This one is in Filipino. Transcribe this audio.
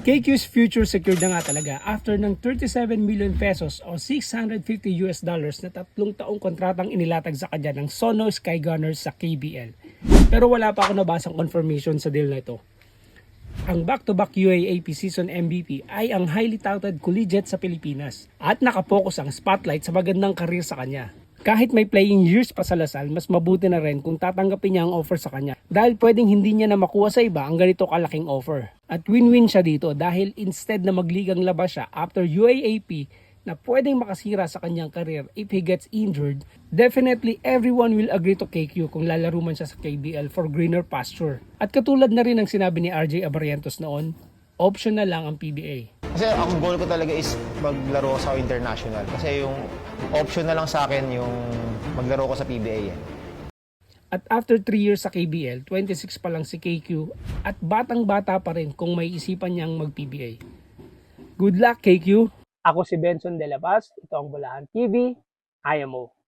KQ's future secured na nga talaga after ng 37 million pesos o 650 US dollars na tatlong taong kontratang inilatag sa kanya ng Sono Sky Gunners sa KBL. Pero wala pa ako nabasang confirmation sa deal na ito. Ang back-to-back UAAP season MVP ay ang highly touted collegiate sa Pilipinas at nakapokus ang spotlight sa magandang karir sa kanya. Kahit may playing years pa sa Lasal, mas mabuti na rin kung tatanggapin niya ang offer sa kanya dahil pwedeng hindi niya na makuha sa iba ang ganito kalaking offer. At win-win siya dito dahil instead na magligang labas siya after UAAP na pwedeng makasira sa kanyang career if he gets injured, definitely everyone will agree to KQ kung lalaro man siya sa KBL for greener pasture. At katulad na rin ng sinabi ni RJ Abarrientos noon, option na lang ang PBA. Kasi ang goal ko talaga is maglaro sa international. Kasi yung option na lang sa akin yung maglaro ko sa PBA. Eh. At after 3 years sa KBL, 26 pa lang si KQ at batang-bata pa rin kung may isipan niyang mag-PBA. Good luck KQ! Ako si Benson De La Paz, ito ang Bulahan TV, IMO.